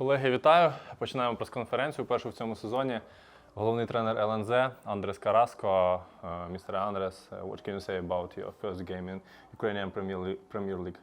Колеги, вітаю! Починаємо прес-конференцію першу в цьому сезоні. Головний тренер ЛНЗ Андрес Караско. Е, Містер Андрес, е, what can you say about your first game in Ukrainian Premier League? Premier League?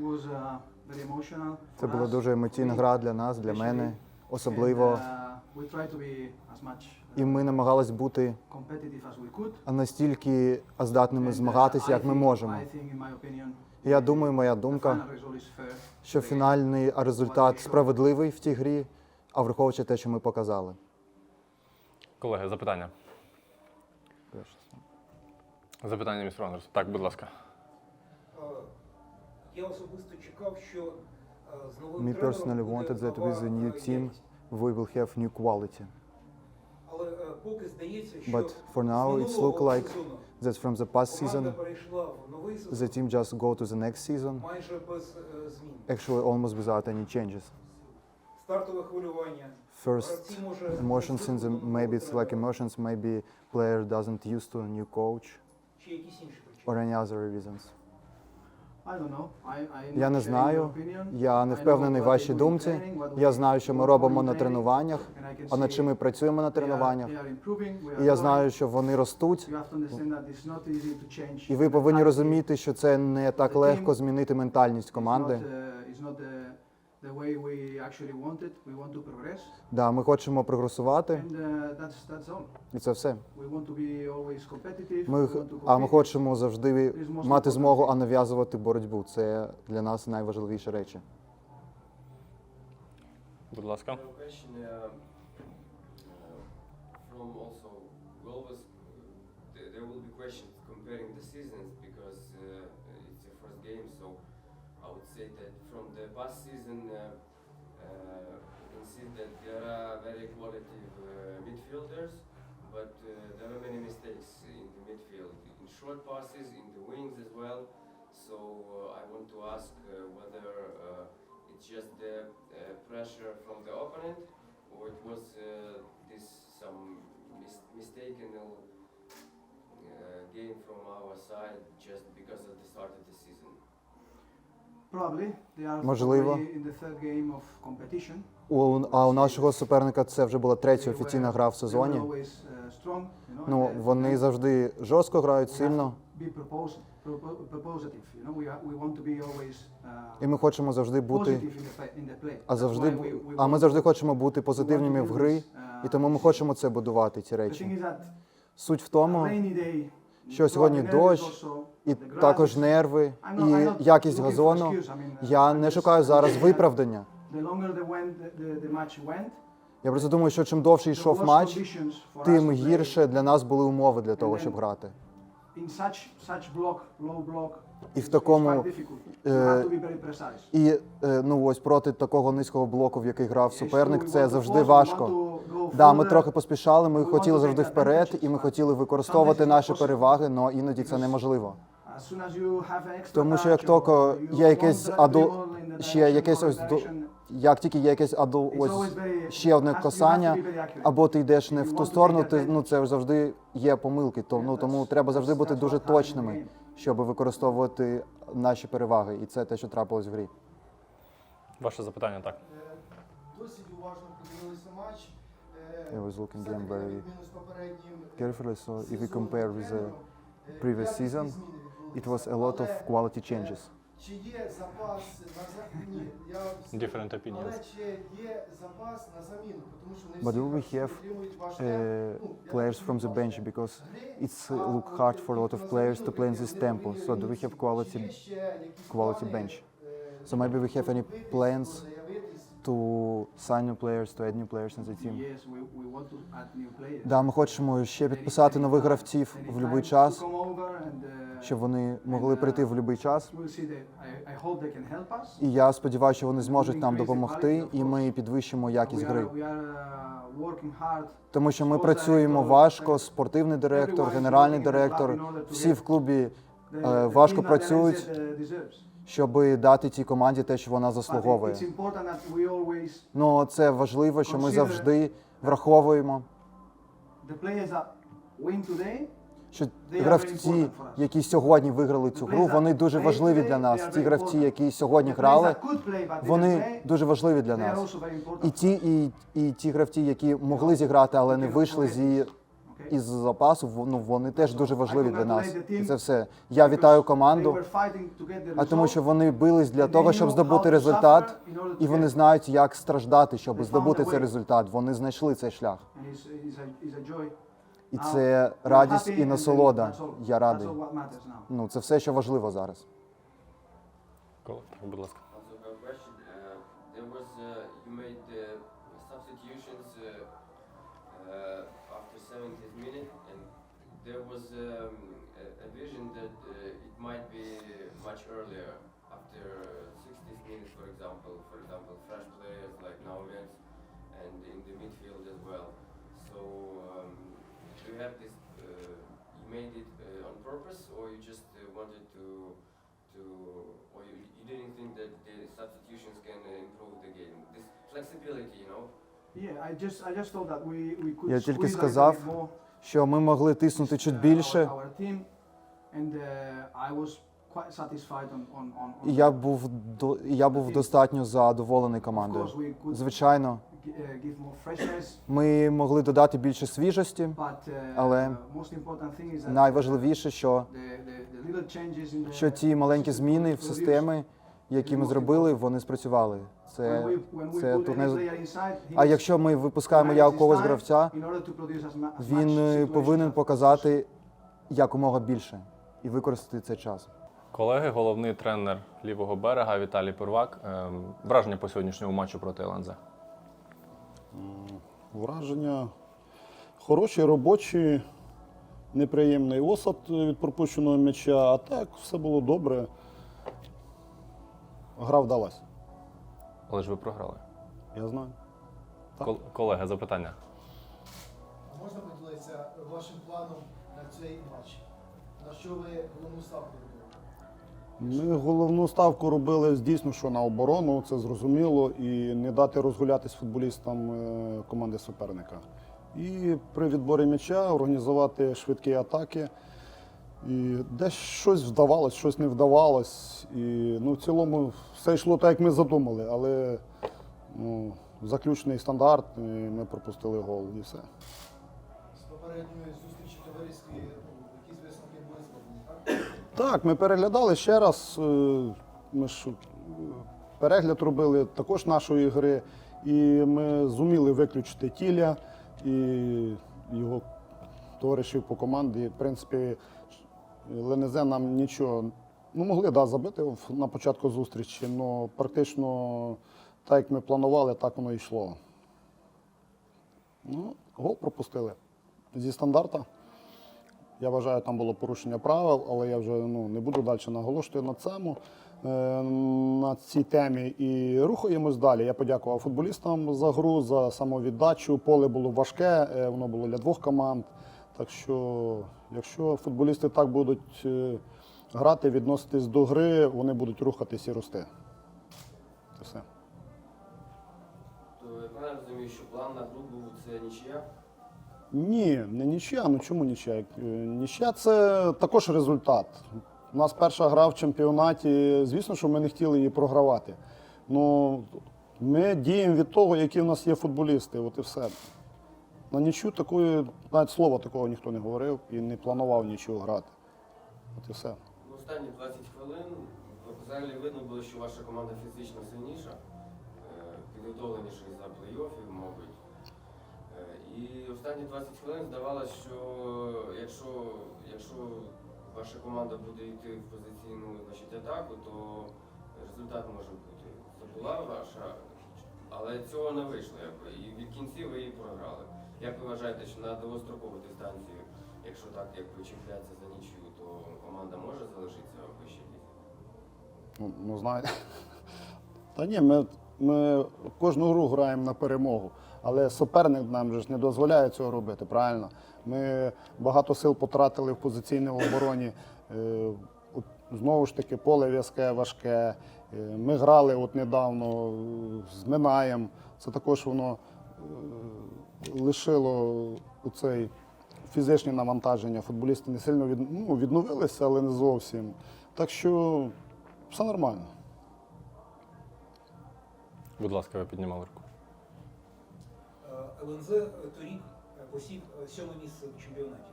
Was uh, very emotional. Це була дуже емоційна гра для нас, для мене, особливо. Uh, much І ми намагались бути настільки здатними uh, змагатися, як ми можемо. Я думаю, моя думка, що фінальний результат справедливий в тій грі, а враховуючи те, що ми показали. Колеги, запитання. Запитання, містер Андрес. Так, будь ласка. Е, Я особисто чекав, що е, з новим Me тренером personally wanted that with the new team якість. we will have new quality. But for now, it's looks like that from the past season, the team just go to the next season, actually almost without any changes. First emotions in the maybe it's like emotions, maybe player doesn't used to a new coach or any other reasons. Я не знаю. Я не впевнений в вашій думці. Я знаю, що ми робимо на тренуваннях, а над чим ми працюємо на тренуваннях. І я знаю, що вони ростуть. І ви повинні розуміти, що це не так легко змінити ментальність команди. Uh, the, way we actually want it. We want to progress, Да, ми хочемо прогресувати, and uh, that's that's all. і це все. We want to be always competitive. Ми we х- want to а ми compete. хочемо завжди мати important змогу, а нав'язувати боротьбу. Це для нас найважливіші речі. Будь ласка. One question uh, uh, from also always there, there will be questions comparing the seasons because uh, it's your first game. So I would say that past season, uh, uh, we can see that there are very qualitative uh, midfielders, but uh, there are many mistakes in the midfield, in short passes, in the wings as well. So uh, I want to ask uh, whether uh, it's just the uh, pressure from the opponent, or it was uh, this some mis- mistaken uh, game from our side just because of the start of the season. Probably they are Можливо. already in the third game of competition. У, а у нашого суперника це вже була третя офіційна гра в сезоні. always, uh, strong, you know, Ну, and, uh, вони завжди жорстко грають сильно, Be propos- propo- propositive, you know. We, are, we want to be always uh, і ми хочемо завжди positive бути. in the, play- in the play. А That's завжди why we- we а ми завжди хочемо бути позитивними в гри, uh, і тому ми хочемо це будувати. Ці The речі. thing is that Суть в тому, rainy day, що сьогодні дощ, і також нерви, і якість газону. uh, Я не шукаю зараз виправдання. Я просто думаю, що чим довше йшов матч, тим гірше для нас були умови для того, щоб грати. І в такому, е. І е, ну ось проти такого низького блоку, в який грав суперник, це завжди важко. Да, ми трохи поспішали. Ми хотіли завжди вперед, і ми хотіли використовувати наші переваги, але іноді це неможливо. Тому що як тільки є якесь аду- ще якесь ось до- Як тільки є якесь аду, ось ще одне касання, або ти йдеш не в ту сторону, ти ну це завжди є помилки. То ну тому треба завжди бути дуже точними, щоб використовувати наші переваги, і це те, що трапилось в грі. Ваше запитання так. Е, Досить уважно подивилися матч. Е, I was looking все-таки game на very відміну з попереднім, е, carefully, so if we сезоном compare with the окремо, е, previous якісні season, зміни it відбулися. was a lot of Але, quality е, changes. Чи є запас на заміні? Different opinions. Але чи є запас на заміну? Тому що не But всі do we гравці have, підтримують ваш Uh, темп. Ну, я players так from the розумію, bench because гри, it's а uh, look от hard for a lot ті, of хто на players заміну, to play in які this не tempo. вміли So do we have гравці, quality чи є ще якісь quality плани, bench? е, So maybe we have any заявитись, plans заявитись? To sign new players, to add new players in the team? Yes, we, we want to add new players. Да, ми хочемо ще підписати нових гравців в будь-який час, come over and, uh, щоб вони могли прийти в будь-який час. we'll see that. I, I hope they can help us. І я сподіваюся, що вони зможуть нам допомогти, і ми підвищимо якість we гри. we are uh, working hard. Тому що ми працюємо важко, спортивний директор, генеральний директор, всі в клубі, Е, the важко team that працюють. Uh, deserves. Щоб дати цій команді те, що вона заслуговує. Ну це важливо, що ми завжди враховуємо, що гравці, які сьогодні виграли цю гру, вони дуже важливі для нас. Ті гравці, які сьогодні грали, вони дуже важливі для нас. І ті, і, і ті гравці, які могли зіграти, але не вийшли зі? Із запасу, ну вони теж дуже важливі для нас. the І це все. Я вітаю команду, the а тому, що вони бились для того, щоб здобути результат, і вони знають, як страждати, щоб здобути цей результат. Вони знайшли цей шлях. І це радість і насолода. Я радий. Ну це все, що важливо зараз. Будь ласка. Uh, there was uh, you made uh, there was um, a, a vision that uh, it might be much earlier after uh, 60th minute, for example. For example, fresh players like Naumens and in the midfield as well. So, um, do you have this? Uh, you made it uh, on purpose, or you just uh, wanted to? to, or you, you didn't think that the substitutions can uh, improve the game? This flexibility, you know? Yeah, I just, I just thought that we, we could Я тільки squeeze a little сказав, bit more, Що ми могли тиснути чуть більше, on і я був до я був достатньо задоволений командою. Звичайно, freshness, ми могли додати більше свіжості. uh, Але Найважливіше, що, що ті маленькі зміни в системи, які ми зробили, вони спрацювали. Це це тут не а якщо ми випускаємо якогось гравця, він е, повинен показати якомога більше і використати цей час. Колеги, головний тренер лівого берега Віталій Первак. Ем, Враження по сьогоднішньому матчу проти ЛНЗ. Враження хороші, робочі, неприємний осад від пропущеного м'яча, а так все було добре. Гра вдалась, Але ж ви програли. я знаю. Так. Кол- Колеги, запитання. А Можна поділитися вашим планом на цей матч? На що ви головну ставку робили? Ми головну ставку робили дійсно, що на оборону, це зрозуміло, і не дати розгулятись футболістам е, команди суперника. І при відборі м'яча організувати швидкі атаки. І десь щось вдавалось, щось не вдавалось. І ну, в цілому все йшло так, як ми задумали, але ну, заключний стандарт, і ми пропустили гол і все. З попередньої зустрічі товариські ну, якісь висновки були зроблені, так? Так, ми переглядали ще раз. е, Ми ж е, перегляд робили також нашої гри, і ми зуміли виключити тіля і його товаришів по команді. В принципі, Ленезе нам нічого. Ну, могли да, забити на початку зустрічі, але практично так, як ми планували, так воно йшло. Ну, гол пропустили зі стандарта. Я вважаю, там було порушення правил, але я вже ну, не буду далі наголошувати на цьому, е, на цій темі. І рухаємось далі. Я подякував футболістам за гру, за самовіддачу. Поле було важке, е, воно було для двох команд. Так що, якщо футболісти так будуть е, грати, відноситись до гри, вони будуть рухатись і рости. Це все. То я правильно розумію, що план на гру був це нічия? Ні, не нічия. Ну чому нічия? Е, Нічия це також результат. У нас перша гра в чемпіонаті. Звісно, що ми не хотіли її програвати. Ну, ми діємо від того, які в нас є футболісти. От і все. На нічю такої, навіть слова такого ніхто не говорив і не планував нічого грати. От і все. Останні 20 хвилин взагалі видно було, що ваша команда фізично сильніша, е, підготовленіша за плей-оффів, мабуть. Е, І останні 20 хвилин здавалося, що якщо, якщо ваша команда буде йти в позиційну значить, атаку, то результат може бути. Це була ваша, але цього не вийшло. Якби. І від кінці ви її програли. Як ви вважаєте, що на довгострокову дистанцію, якщо так якби чіпляться за нічю, то команда може залишитися в вищій лізі? Ну, ну знаєте. Та ні, ми, ми кожну гру граємо на перемогу. Але суперник нам же ж не дозволяє цього робити, правильно? Ми багато сил потратили в позиційній обороні. Е, Знову ж таки, поле в'язке, важке. Е, Ми грали от недавно з Минаєм. Це також воно е, лишило цей фізичні навантаження. Футболісти не сильно від, ну, відновилися, але не зовсім. Так що все нормально. Будь ласка, ви піднімали руку. Е, ЛНЗ торік посів сьоме місце в чемпіонаті.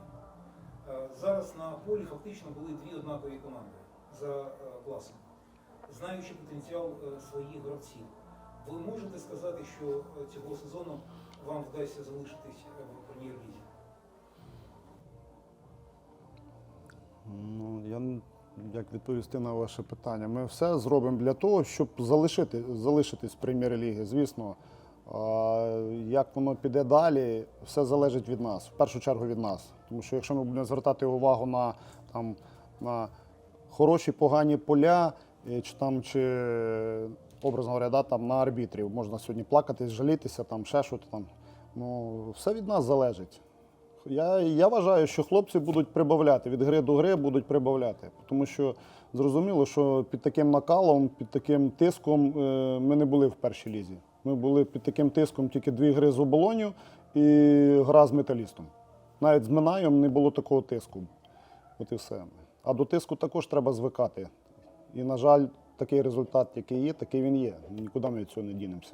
Е, Зараз на полі фактично були дві однакові команди за класом. Знаючи потенціал своїх гравців, ви можете сказати, що е, цього сезону вам вдасться залишитись е, в прем'єр-лізі? Ну, я як відповісти на ваше питання. Ми все зробимо для того, щоб залишити, залишитись в прем'єр-лігі. Звісно, як воно піде далі, все залежить від нас, в першу чергу від нас. Тому що якщо ми будемо звертати увагу на, там, на хороші, погані поля, чи там, чи образно говоря, да, там, на арбітрів, можна сьогодні плакати, жалітися, там, ще щось там. Ну, все від нас залежить. Я, я вважаю, що хлопці будуть прибавляти від гри до гри будуть прибавляти. Тому що зрозуміло, що під таким накалом, під таким тиском е, ми не були в першій лізі. Ми були під таким тиском тільки дві гри з оболоню і гра з металістом. Навіть з Минаєм не було такого тиску. От і все. А до тиску також треба звикати. І, на жаль, такий результат, який є, такий він є. Нікуди ми від цього не дінемося.